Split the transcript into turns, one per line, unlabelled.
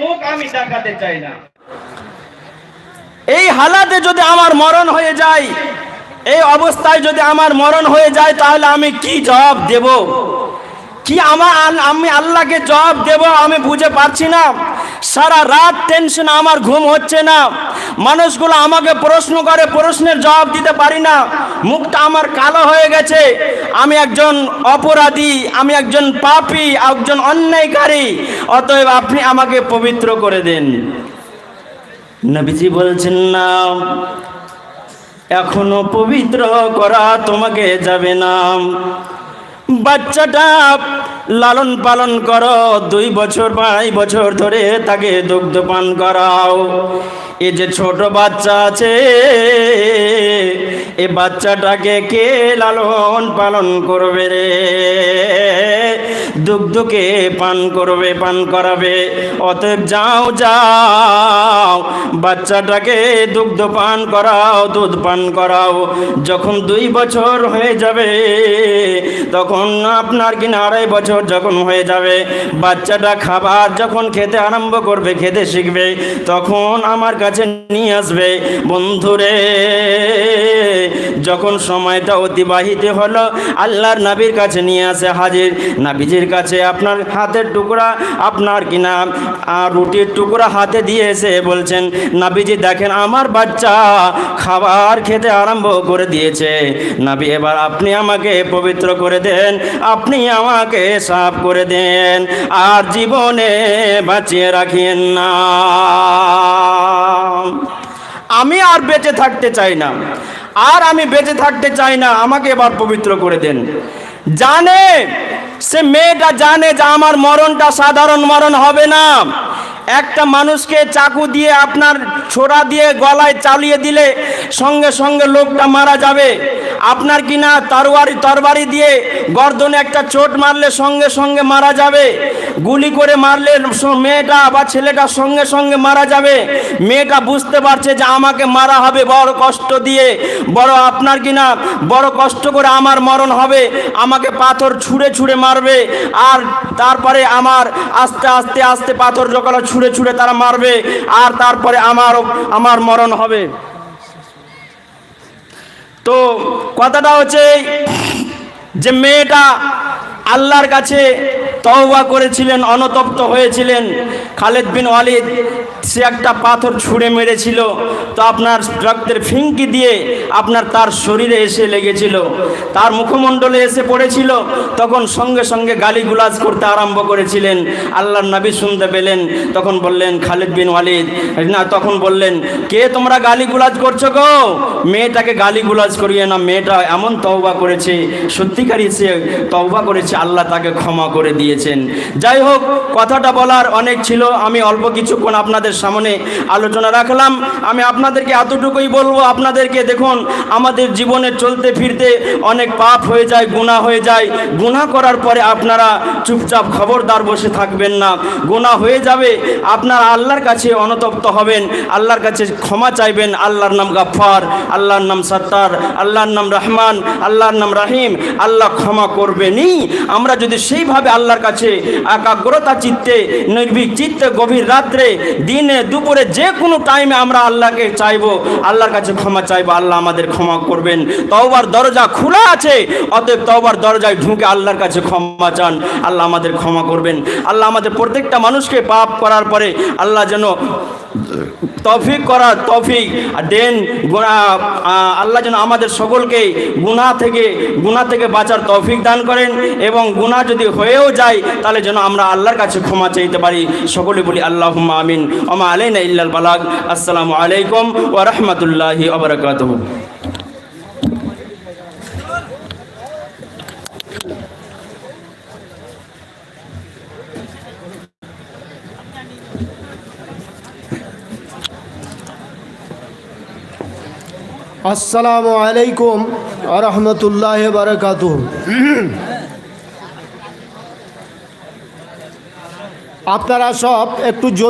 মুখ আমি দেখাতে চাই না।
এই হালাতে যদি আমার মরণ হয়ে যায়, এই অবস্থায় যদি আমার মরণ হয়ে যায়, তাহলে আমি কি জবাব দেব? কি আমার আমি আল্লাহকে জবাব দেব আমি বুঝে পারছি না। সারা রাত টেনশন আমার ঘুম হচ্ছে না। মানুষগুলো আমাকে প্রশ্ন করে, প্রশ্নের জবাব দিতে পারি না। মুখটা আমার কালো হয়ে গেছে। আমি একজন অপরাধী, আমি একজন পাপী, একজন অন্যায়কারী। অতএব আপনি আমাকে পবিত্র করে দেন। নবীজি বলছেন, না, এখনও পবিত্র করা তোমাকে যাবে না। বাচ্চাটা লালন পালন করো, দুই বছর পাঁচ বছর ধরে তাকে দুগ্ধ পান করাও। এ যে ছোট বাচ্চা আছে, এ বাচ্চাটাকে কে লালন পালন করবে রে? দুগ্ধকে পান করবে, পান করাবে। অতএব যাও যাও, বাচ্চাটাকে দুগ্ধ পান করাও, দুধ পান করাও। যখন দুই বছর হয়ে যাবে, তখন আপনার কিনা আড়াই বছর যখন হয়ে যাবে, বাচ্চাটা খাবার যখন খেতে আরম্ভ করবে, খেতে শিখবে, তখন আমার কাছে নিয়ে আসবে, বন্ধুরে। যখন সময়টা অতিবাহিত হলো আল্লাহর নাবির কাছে নিয়ে আসে হাজির। নাবিজির কাছে আপনার হাতের টুকরা আপনার কিনা আহ, রুটির টুকরা হাতে দিয়ে এসে বলছেন নাবিজি দেখেন আমার বাচ্চা খাবার খেতে আরম্ভ করে দিয়েছে। নাবি এবার আপনি আমাকে পবিত্র করে দেন আপনি আমাকে সাফ করে দেন আর জীবনে বাঁচিয়ে রাখিয়েন না। আমি আর বেঁচে থাকতে চাই না। আর আমি বেঁচে থাকতে চাই না, আমাকে এবার পবিত্র করে দেন। জানে, সে মেয়েটা জানে যে আমার মরণটা সাধারণ মরণ হবে না। একটা মানুষকে চাকু দিয়ে আপনার ছোড়া দিয়ে গলায় চালিয়ে দিলে সঙ্গে সঙ্গে লোকটা মারা যাবে। আপনার কিনা তরবারি তরবারি দিয়ে গর্দনে একটা চোট মারলে সঙ্গে সঙ্গে মারা যাবে। গুলি করে মারলে মেয়েটা বা ছেলেটা সঙ্গে সঙ্গে মারা যাবে। মেয়েটা বুঝতে পারছে যে আমাকে মারা হবে বড় কষ্ট দিয়ে। বড় আপনার কিনা বড় কষ্ট করে আমার মরণ হবে। আমাকে পাথর ছুঁড়ে ছুঁড়ে মারবে। আর তারপরে আমার আস্তে আস্তে আস্তে পাথর যখন ছুঁড়ে ছুঁড়ে তারা মারবে, আর তারপরে আমার আমার মরণ হবে। তো কথাটা হচ্ছে যে মেয়েটা আল্লাহর কাছে তওবা করেছিলেন, অনতপ্ত হয়েছিলেন। খালেদ বিন ওয়ালিদ, সে একটা পাথর ছুঁড়ে মেরেছিল। তো আপনার রক্তের ফিঙ্কি দিয়ে আপনার তার শরীরে এসে লেগেছিল। তার মুখমণ্ডলে এসে পড়েছিল। তখন সঙ্গে সঙ্গে গালি গুলাজ করতে আরম্ভ করেছিলেন। আল্লাহর নবী শুনতে পেলেন। তখন বললেন, খালিদ বিন ওয়ালিদ, না, তখন বললেন, কে তোমরা গালি গুলাজ করছ গো? মেয়েটাকে গালি গুলাজ করিয়ে না মেয়েটা এমন তওবা করেছে, সত্যিকারই সে তওবা করেছে, আল্লাহ তাকে ক্ষমা করে দিয়েছেন। যাই হোক কথাটা বলার অনেক ছিল, আমি অল্প কিছুক্ষণ আপনাদের সামনে আলোচনা রাখলাম। আমি আপনাদেরকে এতটুকুই বলব, আপনাদেরকে দেখুন, আমাদের জীবনে চলতে ফিরতে অনেক পাপ হয়ে যায়, গুনাহ হয়ে যায়। গুনাহ করার পরে আপনারা চুপচাপ খবরদার বসে থাকবেন না। গুনাহ হয়ে যাবে, আপনারা আল্লাহর কাছে অনতপ্ত হবেন, আল্লাহর কাছে ক্ষমা চাইবেন, আল্লাহর নাম গাফফার, আল্লাহর নাম সত্তার, আল্লাহর নাম রহমান, আল্লাহর নাম রাহিম, আল্লাহ ক্ষমা করবেনই। আমরা যদি সেইভাবে আল্লাহর কাছে একাগ্রতা, চিত্তে, নির্ভীক চিত্তে, গভীর রাত্রে, দিনে, দুপুরে, যে কোনো টাইমে আমরা আল্লাহকে চাইব। আল্লাহর কাছে ক্ষমা চাইব। আল্লাহ আমাদের ক্ষমা করবেন। তওবার দরজা খোলা আছে, অতএব তওবার দরজায় ঢুকে আল্লাহর কাছে ক্ষমা চান। আল্লাহ আমাদের ক্ষমা করবেন। আল্লাহ আমাদের প্রত্যেকটা মানুষকে পাপ করার পরে আল্লাহ যেন তফিক করার তফিক। দেন গুণা আল্লাহ যেন আমাদের সকলকে গুণা থেকে গুণা থেকে বাঁচার তৌফিক দান করেন এবং গুণা যদি হয়েও যায়, তাহলে যেন আমরা আল্লাহর কাছে ক্ষমা চাইতে পারি। সকলে বলি আল্লাহ আমিন। ওমা আলাইনা ইল্লাল বালাগ। আসসালামু আলাইকুম ওয়া রাহমাতুল্লাহি
আসসালামু আলাইকুম আরহামতুল্লাহ বারকাত আপনারা সব একটু জমে